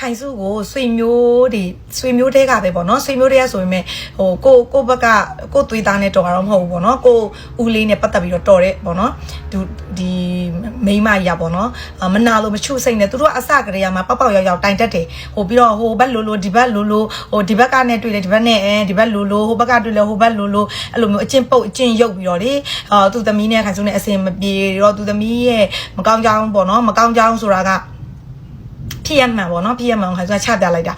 ခိုင်စုကိုဆွေမျိုးတွေဆွေမျိုးတွေကပဲပေါ့နော်ဆွေမျိုးတွေကဆိုရင်မဲ့ဟိုကိုကိုဘက်ကကိုသွေးသားနဲ့တော်တာတော့မဟုတ်ဘူးပေါ့နော်ကိုဦးလေးနဲ့ပတ်သက်ပြီးတော့တော်တဲ့ပေါ့နော်သူဒီမိန်းမကြီးอ่ะပေါ့နော်မနာလို့မချုစိတ်နဲ့သူတို့ကအစကတည်းကမှပောက်ပောက်ရောက်ရောက်တိုင်တက်တယ်ဟိုပြီးတော့ဟိုဘက်လိုလိုဒီဘက်လိုလိုဟိုဒီဘက်ကနဲ့တွေ့တယ်ဒီဘက်နဲ့အဲဒီဘက်လိုလိုဟိုဘက်ကတွေ့လဲဟိုဘက်လိုလိုအဲ့လိုမျိုးအချင်းပုတ်အချင်းရုပ်ပြီးတော့လေအာသူသမီးနဲ့ခိုင်စုနဲ့အစင်မပြေတော့သူသမီးရဲ့မကောင်းကြောင်းပေါ့နော်မကောင်းကြောင်းဆိုတာက ဖြစ်ရမှန်ပေါ့နော်ဖြစ်ရမှန်ခိုင်စုကချပြလိုက်တာ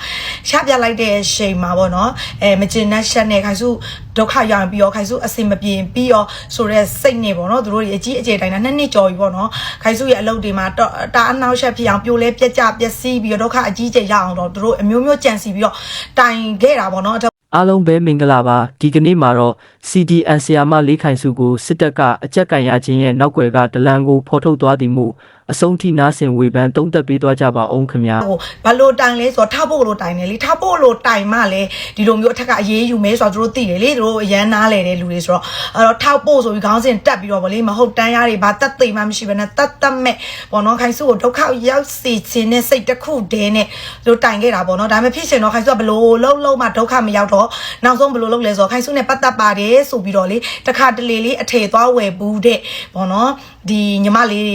ချပြလိုက်တဲ့အချိန်မှာပေါ့နော်အဲမကျင်တဲ့ရှက်နဲ့ခိုင်စုဒုက္ခရောက်ရင်ပြီးတော့ခိုင်စုအစင်မပြေပြီးတော့ဆိုတော့စိတ်နဲ့ပေါ့နော်သူတို့တွေအကြီးအကျယ်တိုင်းတာနှစ်နှစ်ကျော်ပြီပေါ့နော်ခိုင်စုရဲ့အလုပ်တွေမှာတော့တာအနောက်ရှက်ဖြစ်အောင်ပြိုလဲပြက်ကြပျက်စီးပြီးတော့ဒုက္ခအကြီးအကျယ်ရအောင်တော့သူတို့အမျိုးမျိုးကြံစီပြီးတော့တိုင်ခဲ့တာပေါ့နော်အားလုံးပဲမင်္ဂလာပါဒီကနေ့မှာတော့ CDN ဆီယာမလေးခိုင်စုကိုစစ်တပ်ကအကြက်ကန်ရခြင်းရဲ့နောက်ွယ်ကဒလန်ကိုဖော်ထုတ်သွားသည်မှု အဆုံးထိနားဆင်ဝေဖန်တုံးသက်ပေးသွားကြပါအောင်ခင်ဗျာဟိုဘလို့တိုင်လဲဆိုတော့ထားဖို့လို့တိုင်တယ်လေထားဖို့လို့တိုင်မှလည်းဒီလိုမျိုးအထက်ကအရေးယူမဲဆိုတော့သူတို့သိတယ်လေသူတို့အရန်နားလဲတဲ့လူတွေဆိုတော့အဲ့တော့ထောက်ဖို့ဆိုပြီးခေါင်းစဉ်တက်ပြီးတော့ဗောလေမဟုတ်တန်းရတွေဘာတက်သိမ်မှမရှိဘဲနဲ့တက်တက်မဲ့ဘောနော်ခိုင်စုကိုဒုက္ခရောက်စေခြင်းနဲ့စိတ်တစ်ခုတည်းနဲ့သူတို့တိုင်ခဲ့တာဗောနော်ဒါပေမဲ့ဖြစ်ရှင်တော့ခိုင်စုကဘလို့လုံးလုံးမှဒုက္ခမရောက်တော့နောက်ဆုံးဘလို့လုံးလဲဆိုတော့ခိုင်စုနဲ့ပတ်သက်ပါတယ်ဆိုပြီးတော့လေတခါတလေလေးအထည်သွားဝယ်ဘူးတဲ့ဗောနော်ဒီညီမလေး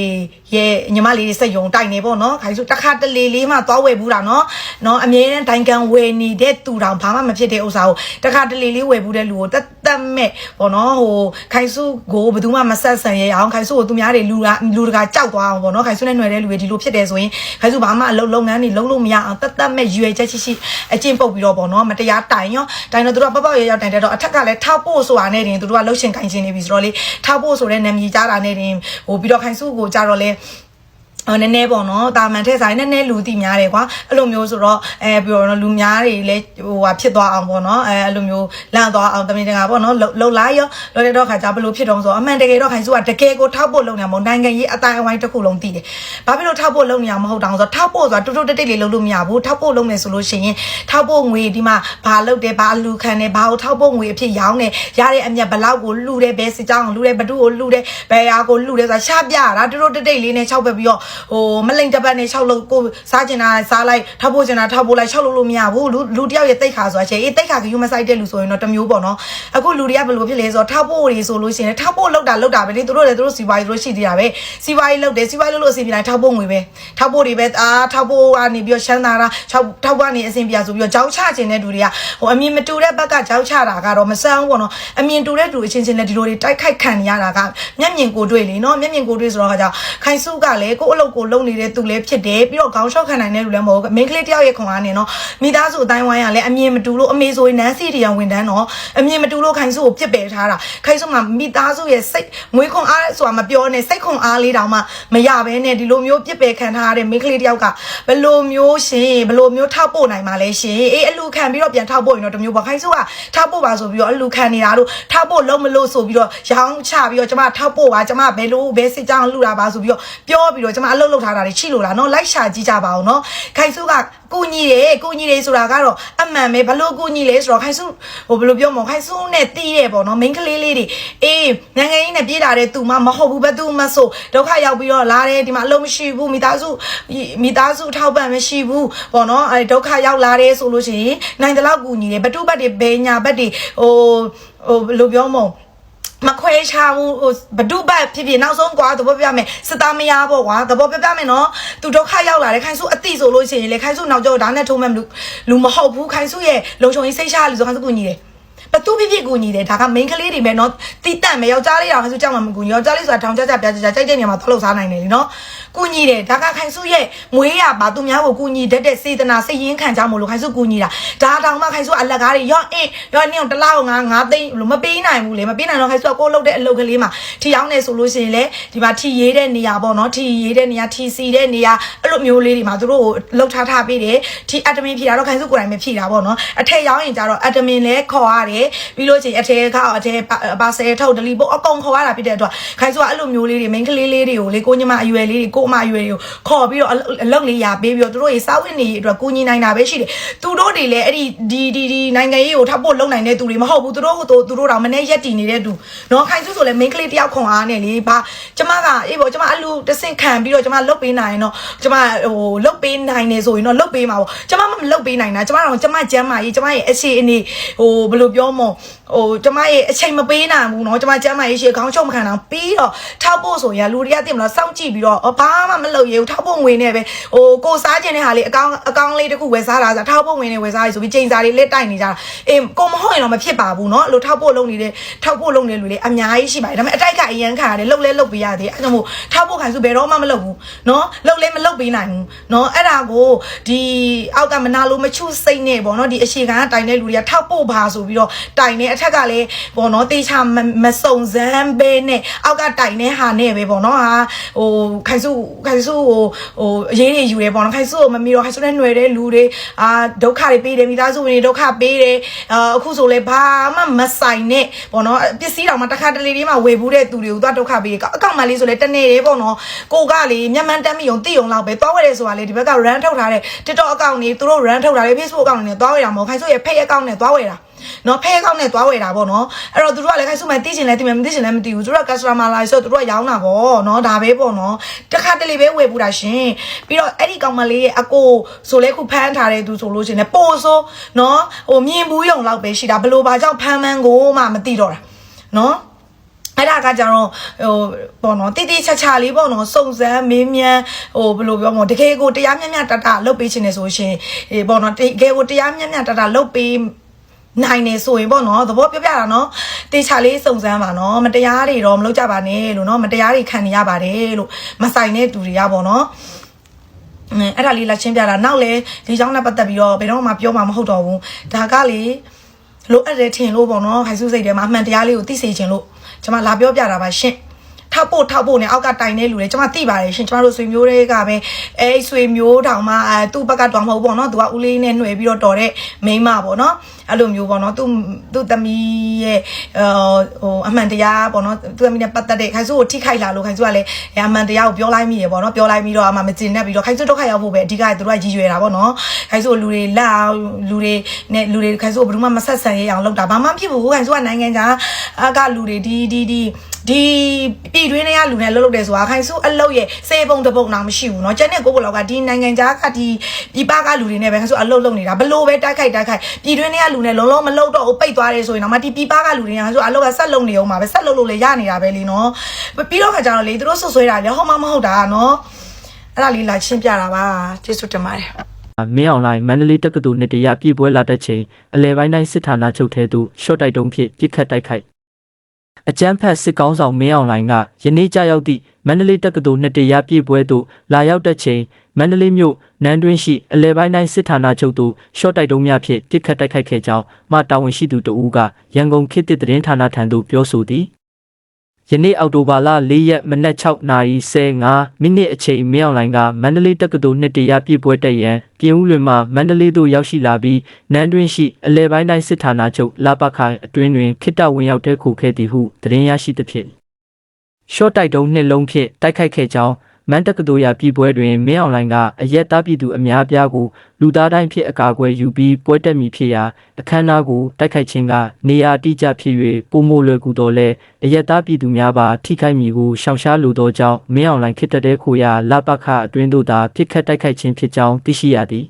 ရဲ့ညီမလေးစိတ်ယုံတိုင်နေပေါ့နော်ခိုင်စုတခါတလေလေးမှသွားဝယ်ဘူးတာနော်နော်အမြဲတမ်းတိုင်ကန်ဝယ်နေတဲ့သူတောင်ဘာမှမဖြစ်တဲ့ဥစ္စာကိုတခါတလေလေးဝယ်ဘူးတဲ့လူကို တက်တက်မဲ့ပေါ့နော်ဟိုခိုင်စုကိုဘယ်သူမှမဆက်ဆံရအောင်ခိုင်စုကိုသူများတွေလူကလူတကာကြောက်သွားအောင်ပေါ့နော်ခိုင်စုနဲ့ຫນွယ်တဲ့လူတွေဒီလိုဖြစ်တယ်ဆိုရင်ခိုင်စုဘာမှအလုပ်လုပ်ငန်းတွေလုပ်လို့မရအောင်တက်တက်မဲ့ရွယ်ချက်ရှိရှိအကျင့်ပုတ်ပြီးတော့ပေါ့နော်မတရားတိုင်ရောတိုင်တော့သူတို့ကပောက်ပောက်ရရောက်တိုင်တဲ့တော့အထက်ကလည်းထောက်ဖို့ဆိုတာနဲ့တင်သူတို့ကလှုပ်ရှင်ခိုင်ရှင်နေပြီဆိုတော့လေထောက်ဖို့ဆိုတဲ့နာမည်ကြားတာနဲ့တင်ဟိုပြီးတော့ခိုင်စုကိုကြတော့လေ အော်နည်းနည်းပေါ့နော်တာမန်ထက်ဆိုင်နည်းနည်းလူတိများတယ်ကွာအဲ့လိုမျိုးဆိုတော့အဲပြီးတော့လူများတွေလည်းဟိုဟာဖြစ်သွားအောင်ပေါ့နော်အဲအဲ့လိုမျိုးလန့်သွားအောင်တမင်တကာပေါ့နော်လှုပ်လာရောလောတဲ့တော့ခါကြဘလို့ဖြစ်တော့ဆိုအမှန်တကယ်တော့ခိုင်စုကတကယ်ကိုထောက်ဖို့လုပ်နေမှာနိုင်ငံရေးအတိုင်းအဝိုင်းတစ်ခုလုံးတည်တယ်ဘာဖြစ်လို့ထောက်ဖို့လုပ်နေရမဟုတ်တောင်ဆိုတော့ထောက်ဖို့ဆိုတာတူတူတိတ်တိတ်လေးလုပ်လို့မရဘူးထောက်ဖို့လုပ်မယ်ဆိုလို့ရှိရင်ထောက်ဖို့ငွေဒီမှာဘာလုပ်တယ်ဘာလူခံတယ်ဘာကိုထောက်ဖို့ငွေအဖြစ်ရောင်းတယ်ရတဲ့အမြတ်ဘလောက်ကိုလှူတယ်ဘယ်စစ်ကြောင်းကိုလှူတယ်ဘသူ့ကိုလှူတယ်ဘယ်ဟာကိုလှူတယ်ဆိုတာရှားပြတာတူတူတိတ်တိတ်လေးနဲ့၆ပဲပြီးတော့ဟိုမလိန်တပတ်နဲ့၆လို့ကိုစားကျင်တာစားလိုက်ထောက်ဖို့ကျင်တာထောက်ဖို့လိုက်၆လို့လို့မရဘူးလူလူတယောက်ရဲ့တိတ်ခါဆိုတာချေအေးတိတ်ခါကယူမဆိုင်တဲ့လူဆိုရင်တော့တမျိုးပေါ့နော်အခုလူတွေကဘယ်လိုဖြစ်လဲဆိုတော့ထောက်ဖို့တွေဆိုလို့ရှိရင်ထောက်ဖို့လောက်တာလောက်တာပဲလေသူတို့လည်းသူတို့စီပွားရေးသူတို့ရှိသေးတာပဲစီပွားရေးလောက်တယ်စီပွားရေးလောက်လို့အစီအပြေတိုင်းထောက်ဖို့ငွေပဲထောက်ဖို့တွေပဲအာထောက်ဖို့ကနေပြီးတော့ရှမ်းသာတာထောက်ထောက်ကနေအစီအပြေဆိုပြီးတော့ကြောက်ချခြင်းတဲ့လူတွေကဟိုအမြင်မတူတဲ့ဘက်ကကြောက်ချတာကတော့မဆန်းဘူးပေါ့နော်အမြင်တူတဲ့လူအချင်းချင်းလည်းဒီလိုတွေတိုက်ခိုက်ခံနေရတာကမျက်မြင်ကိုတွေ့လေနော်မျက်မြင်ကိုတွေ့ဆိုတော့ခါကျခိုင်စုကလည်းကိုယ့်အလုပ်ကိုလုပ်နေတဲ့သူလည်းဖြစ်တယ်ပြီးတော့ခေါင်းလျှောက်ခံနိုင်တဲ့လူလည်းမဟုတ်ဘူးမင်းကလေးတယောက်ရဲ့ခွန်အားနေနော်မိသားစုအတိုင်းဝိုင်းကလည်းအမြင်မတူလို့အမေဆိုရင်နန်းစီတရားဝန်တန်းတော့အမြင်မတူလို့ခိုင်စုကိုပြစ်ပယ်ထားတာခိုင်စုမှာမိသားစုရဲ့စိတ်ငွေခွန်အားဆိုတာမပြောနဲ့စိတ်ခွန်အားလေးတောင်မှမရဘဲနဲ့ဒီလိုမျိုးပြစ်ပယ်ခံထားရတဲ့မင်းကလေးတယောက်ကဘယ်လိုမျိုးရှင်ဘယ်လိုမျိုးထောက်ပို့နိုင်မှာလဲရှင်အေးအလူခံပြီးတော့ပြန်ထောက်ပို့ရင်တော့တမျိုးပေါ့ခိုင်စုကထောက်ပို့ပါဆိုပြီးတော့အလူခံနေတာတို့ထောက်ပို့လုံးမလို့ဆိုပြီးတော့ရောင်းချပြီးတော့ကျမထောက်ပို့ပါကျမဘယ်လိုဘယ်စစ်ကြောင်းလှူတာပါဆိုပြီးတော့ပြောပြီးတော့ကျမအလုပ်လုပ်ထားတာတွေရှိလို့လားနော်လိုက်ရှာကြည့်ကြပါအောင်နော်ခိုင်စုကကိုညီတယ်ကိုညီတယ်ဆိုတာကတော့အမှန်ပဲဘလို့ကိုညီလဲဆိုတော့ခိုင်စုဟိုဘယ်လိုပြောမလဲခိုင်စုနဲ့တီးတယ်ပေါ့နော်မိန်းကလေးလေးတွေအေးနိုင်ငံရေးနဲ့ပြေးလာတဲ့သူမှမဟုတ်ဘူးဘသူမှဆိုဒုက္ခရောက်ပြီးတော့လာတယ်ဒီမှာအလုံးမရှိဘူးမိသားစုမိသားစုထောက်ပံ့မရှိဘူးပေါ့နော်အဲဒုက္ခရောက်လာတယ်ဆိုလို့ရှိရင်နိုင်တဲ့လောက်ကူညီတယ်ဘတုဘတ်တွေဘေးညာဘတ်တွေဟိုဟိုဘယ်လိုပြောမလဲ မခွဲချဘူးဟိုဘဒုဘတ်ဖြစ်ဖြစ်နောက်ဆုံးကွာသဘောပြမယ်စစ်သားမရပေါ့ကွာသဘောပြပြမယ်နော်သူဒုက္ခရောက်လာတယ်ခိုင်စုအတိဆိုလို့ရှိရင်လေခိုင်စုနောက်ကျောဒါနဲ့ထုံးမဲ့လူလူမဟုတ်ဘူးခိုင်စုရဲ့လုံချုံရေးစိတ်ချလူဆိုခိုင်စုကူညီတယ် ဘသူဖြစ်ဖြစ်ကူညီတယ်ဒါက main ကလေးတွေပဲเนาะတီးတန့်မယ်ယောက်ျားလေးတောင်ခိုင်စုကြောက်မှမကူညီယောက်ျားလေးဆိုတာထောင်ကြကြပြကြကြကြိုက်တဲ့နေရာမှာသွားလို့စားနိုင်တယ်လीเนาะကူညီတယ်ဒါကခိုင်စုရဲ့မွေးရပါသူများကိုကူညီတတ်တဲ့စေတနာစိတ်ရင်းခံကြမို့လို့ခိုင်စုကူညီတာဒါတောင်မှခိုင်စုအလက်ကားတွေရော့အေးရော့နင်းတလားကိုငါငါသိန်းလို့မပေးနိုင်ဘူးလေမပေးနိုင်တော့ခိုင်စုကကိုလုပ်တဲ့အလုပ်ကလေးမှာထီအောင်နေဆိုလို့ရှိရင်လေဒီမှာထီရေးတဲ့နေရာပေါ့เนาะထီရေးတဲ့နေရာထီစီတဲ့နေရာအဲ့လိုမျိုးလေးတွေမှာသူတို့ကိုလှုပ်ထားထားပေးတယ်ထီအက်ဒမင်ဖြည့်တာတော့ခိုင်စုကိုယ်တိုင်ပဲဖြည့်တာပေါ့เนาะအထက်ရောင်းရင်ကြတော့အက်ဒမင်လဲခေါ်ရတယ် ယ်တယ်ပြီးလို့ချင်းအထဲခါအထဲပါဆယ်ထုတ်ဒလီပို့အကုန်ခေါ်ရတာဖြစ်တဲ့အတွက်ခိုင်စုကအဲ့လိုမျိုးလေးတွေ main ကလေးလေးတွေကိုလေကိုညီမအရွယ်လေးတွေကိုအမအရွယ်တွေကိုခေါ်ပြီးတော့အလုပ်လေးရာပေးပြီးတော့သူတို့ရေစားဝတ်နေရေးအတွက်ကိုညီနိုင်တာပဲရှိတယ်သူတို့တွေလည်းအဲ့ဒီဒီဒီဒီနိုင်ငံရေးကိုထပ်ဖို့လုံနိုင်တဲ့သူတွေမဟုတ်ဘူးသူတို့ကိုသူတို့တော့မနေ့ရက်တည်နေတဲ့သူနော်ခိုင်စုဆိုလည်း main ကလေးတယောက်ခွန်အားနဲ့လေဘာကျမကအေးပေါ့ကျမအလူတဆင့်ခံပြီးတော့ကျမလုတ်ပေးနိုင်ရင်တော့ကျမဟိုလုတ်ပေးနိုင်နေဆိုရင်တော့လုတ်ပေးမှာပေါ့ကျမမလုတ်ပေးနိုင်တာကျမတော့ကျမကျမ်းမာရေးကျမရဲ့အခြေအနေဟိုဘယ်လိုပြေမလဲဟိုကျမရဲ့အချိန်မပေးနိုင်ဘူးเนาะကျမကျမ်းမာရေးရှေ့ခေါင်းချုပ်မခံအောင်ပြီးတော့ထောက်ဖို့ဆိုရင်လူတွေကတင်မလားစောင့်ကြည့်ပြီးတော့ဘာမှမလုပ်ရဘူးထောက်ဖို့ဝင်နေပဲဟိုကိုစားခြင်းတဲ့ဟာလေးအကောင့်အကောင့်လေးတစ်ခုဝယ်စားတာဆိုထောက်ဖို့ဝင်နေဝယ်စားရဆိုပြီးချိန်စာတွေလက်တိုက်နေကြတာအေးကိုမဟုတ်ရင်တော့မဖြစ်ပါဘူးเนาะအဲ့လိုထောက်ဖို့လုပ်နေတဲ့ထောက်ဖို့လုပ်နေလူလေးအများကြီးရှိပါတယ်ဒါပေမဲ့အတိုက်ကအရန်ခါရတယ်လှုပ်လဲလှုပ်ပေးရသေးအဲ့ဒါမို့ထောက်ဖို့ခိုင်စုဘယ်တော့မှမလုပ်ဘူးเนาะလှုပ်လဲမလှုပ်ပေးနိုင်ဘူးเนาะအဲ့ဒါကိုဒီအောက်ကမနာလို့မချုစိတ်နဲ့ပေါ့เนาะဒီအရှိခံကတိုင်တဲ့လူတွေကထောက်ဖို့ပါဆိုပြီးတော့ ာ့တော့တိုင်နေအထက်ကလည်းပေါ့နော်တေချာမစုံစမ်းပဲနဲ့အောက်ကတိုင်နေဟာနဲ့ပဲပေါ့နော်ဟာဟိုခိုင်စုခိုင်စုဟိုဟိုအရေးတွေယူတယ်ပေါ့နော်ခိုင်စုကိုမမီတော့ခိုင်စုနဲ့ຫນွယ်တဲ့လူတွေအာဒုက္ခတွေပေးတယ်မိသားစုဝင်တွေဒုက္ခပေးတယ်အခုဆိုလဲဘာမှမဆိုင်နဲ့ပေါ့နော်ပစ္စည်းတော်မှတစ်ခါတလေလေးမှဝေဘူးတဲ့သူတွေကိုသွားဒုက္ခပေးတယ်အကောင်မလေးဆိုလဲတနေတယ်ပေါ့နော်ကိုကလေမျက်မှန်တက်မိုံတိုံလောက်ပဲသွားဝယ်တယ်ဆိုတာလေဒီဘက်က run ထုတ်ထားတဲ့ TikTok account တွေသူတို့ run ထုတ်ထားတဲ့ Facebook account တွေနဲ့သွားဝယ်တာမဟုတ်ခိုင်စုရဲ့ page account နဲ့သွားဝယ်တာ နော်ဖဲကောက်နဲ့သွားဝယ်တာပေါ့နော်အဲ့တော့သူတို့ကလည်းခိုင်စုမှသိချင်လဲသိမယ်မသိချင်လဲမသိဘူးသူတို့က customer လာဆိုသူတို့ကရောင်းတာပေါ့နော်ဒါပဲပေါ့နော်တစ်ခါတလေပဲဝယ်ပူတာရှင်ပြီးတော့အဲ့ဒီကောင်မလေးရဲ့အကိုဆိုလဲခုဖမ်းထားတဲ့သူဆိုလို့ရှင်လဲပို့ဆိုနော်ဟိုမြင်ဘူးယုံလောက်ပဲရှိတာဘလို့ဘာကြောင့်ဖမ်းမှန်းကိုမှမသိတော့တာနော်အဲ့ဒါကကြတော့ဟိုပေါ့နော်တိတိချာချာလေးပေါ့နော်စုံစမ်းမင်းမြန်းဟိုဘယ်လိုပြောမလဲတကယ်ကိုတရားမျှမျှတတလုပ်ပေးခြင်းနေဆိုရှင်ဟေးပေါ့နော်တကယ်ကိုတရားမျှမျှတတလုပ်ပေး နိုင်နေဆိုရင်ပေါ့နော်သဘောပြောပြတာနော်တေချာလေးစုံစမ်းပါနော်မတရားတွေတော့မလုပ်ကြပါနဲ့လို့နော်မတရားတွေခံနေရပါတယ်လို့မဆိုင်တဲ့သူတွေကပေါ့နော်အဲ့ဒါလေးလက်ချင်းပြတာနောက်လေဒီကြောင့်လည်းပတ်သက်ပြီးတော့ဘယ်တော့မှပြောမှာမဟုတ်တော့ဘူးဒါကလေလိုအပ်တယ်ထင်လို့ပေါ့နော်ခိုင်စုစိတ်ထဲမှာအမှန်တရားလေးကိုသိစေချင်လို့ကျွန်မလာပြောပြတာပါရှင့် ထောက်ဖို့ထောက်ဖို့နဲ့အောက်ကတိုင်နေလူတွေကျွန်မသိပါတယ်ရှင်ကျွန်တော်တို့ဆွေမျိုးတွေကပဲအဲဆွေမျိုးတောင်မှအဲသူ့ဘက်ကတောင်မဟုတ်ပေါ့နော်သူကဦးလေးနဲ့နှွယ်ပြီးတော့တော်တဲ့မိန်းမပေါ့နော်အဲ့လိုမျိုးပေါ့နော်သူ့သူ့သမီးရဲ့ဟိုအမှန်တရားပေါ့နော်သူ့သမီးနဲ့ပတ်သက်တဲ့ခိုင်စုကိုထိခိုက်လာလို့ခိုင်စုကလည်းအမှန်တရားကိုပြောလိုက်မိရပေါ့နော်ပြောလိုက်ပြီးတော့အမှမကျင်တတ်ပြီးတော့ခိုင်စုဒုက္ခရောက်ဖို့ပဲအဓိကသူတို့ကရည်ရွယ်တာပေါ့နော်ခိုင်စုလူတွေလာလူတွေနဲ့လူတွေခိုင်စုကိုဘယ်သူမှမဆက်ဆံရအောင်လုပ်တာဘာမှမဖြစ်ဘူးခိုင်စုကနိုင်ငံခြားအကလူတွေဒီဒီဒီ ဒီပြည်တွင်းတွေကလူနဲ့လှုပ်လှုပ်တယ်ဆိုတာခိုင်စုအလုပ်ရဲ့စေပုံတပုံတော့မရှိဘူးเนาะကျန်တဲ့ကိုဘလောက်ကဒီနိုင်ငံခြားကဒီပြည်ပကလူတွေနဲ့ပဲခိုင်စုအလုပ်လုပ်နေတာဘလို့ပဲတိုက်ခိုက်တိုက်ခိုက်ပြည်တွင်းတွေကလူနဲ့လုံးလုံးမလှုပ်တော့ဘူးပိတ်သွားတယ်ဆိုရင်တော့မဒီပြည်ပကလူတွေကခိုင်စုအလုပ်ကဆက်လုပ်နေအောင်ပါပဲဆက်လုပ်လို့လည်းရနေတာပဲလीเนาะပြီးတော့ခါကျတော့လေသူတို့ဆွဆွဲတာလေဟောမမဟုတ်တာเนาะအဲ့ဒါလေးလာရှင်းပြတာပါကျေးဇူးတင်ပါတယ် မင်းအွန်လိုင်းမန္တလေးတက္ကသိုလ်နှစ်တရပြည်ပွဲလာတဲ့ချိန်အလဲပိုင်းတိုင်းစစ်ဌာနချုပ်ထဲသို့ရှော့တိုက်တုံးဖြင့်ပြစ်ခတ်တိုက်ခိုက် အကြမ်းဖက်စစ်ကောင်းဆောင်မင်းအွန်လိုင်းကယနေ့ကြာရောက်သည့်မန္တလေးတက္ကသိုလ်နှစ်တရပြည်ပွဲသို့လာရောက်တဲ့ချိန်မန္တလေးမြို့နန်းတွင်းရှိအလဲပိုင်းတိုင်းစစ်ဌာနချုပ်သို့ရှော့တိုက်တုံးများဖြင့်ပြစ်ခတ်တိုက်ခိုက်ခဲ့ကြောင်းမှတာဝန်ရှိသူတဦးကရန်ကုန်ခေတ်သစ်သတင်းဌာနထံသို့ပြောဆိုသည် ယနေ့အောက်တိုဘာလ၄ရက်မနက်6နာရီ15မိနစ်အချိန်မင်းအွန်လိုင်းကမန္တလေးတက္ကသိုလ်နှစ်တရပြည့်ပွဲတက်ရန်ပြင်ဦးလွင်မှမန္တလေးသို့ရောက်ရှိလာပြီးနန်းတွင်းရှိအလဲပိုင်းတိုင်းစစ်ဌာနချုပ်လာပခိုင်အတွင်းတွင်ခိတ္တဝင်ရောက်တဲ့ခုခဲ့သည်ဟုသတင်းရရှိသဖြင့်ရှော့တိုက်တုံးနှစ်လုံးဖြင့်တိုက်ခိုက်ခဲ့ကြောင်း မန်တက္ကသိုလ်ရပြည်ပွဲတွင်မင်းအွန်လိုင်းကအရက်သားပြည်သူအများအပြားကိုလူသားတိုင်းဖြစ်အကာအကွယ်ယူပြီးပွဲတက်မည်ဖြစ်ရာအခမ်းအနားကိုတိုက်ခိုက်ခြင်းကနေရာအတိအကျဖြစ်၍ပုံမိုလွယ်ကူတော်လဲအရက်သားပြည်သူများပါထိခိုက်မည်ကိုရှောင်ရှားလိုသောကြောင့်မင်းအွန်လိုင်းခေတ္တတဲ့ခိုရာလပခအတွင်းသို့သာပြစ်ခတ်တိုက်ခိုက်ခြင်းဖြစ်ကြောင်းသိရှိရသည်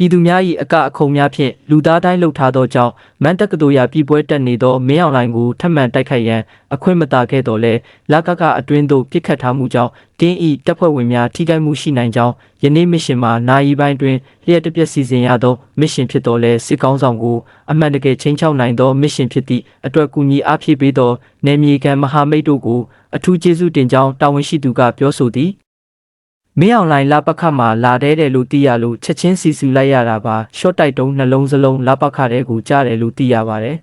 ပြည်သူများ၏အကအခုံများဖြင့်လူသားတိုင်းလှုပ်ထားသောကြောင့်မန်တက္ကသိုလ်ရပြည်ပွဲတက်နေသောမင်းအွန်လိုင်းကိုထပ်မံတိုက်ခိုက်ရန်အခွင့်မသာခဲ့တော်လဲလကကအတွင်းသို့ပြစ်ခတ်ထားမှုကြောင့်တင်းဤတပ်ဖွဲ့ဝင်များထိခိုက်မှုရှိနိုင်ကြောင်းယနေ့မစ်ရှင်မှာနာယီပိုင်းတွင်လျှက်တစ်ပြက်စီစဉ်ရသောမစ်ရှင်ဖြစ်တော်လဲစစ်ကောင်းဆောင်ကိုအမှန်တကယ်ချင်းချောက်နိုင်သောမစ်ရှင်ဖြစ်သည့်အတွက်ကူညီအားဖြည့်ပေးသောနေမြေခံမဟာမိတ်တို့ကိုအထူးကျေးဇူးတင်ကြောင်းတာဝန်ရှိသူကပြောဆိုသည် မင်းအောင်လိုင်းလာပခတ်မှာလာတဲ့တယ်လို့သိရလို့ချက်ချင်းစီစီလိုက်ရတာပါရှော့တိုက်တုံးနှလုံးစလုံးလာပခတ်တဲ့ကိုကြားတယ်လို့သိရပါတယ်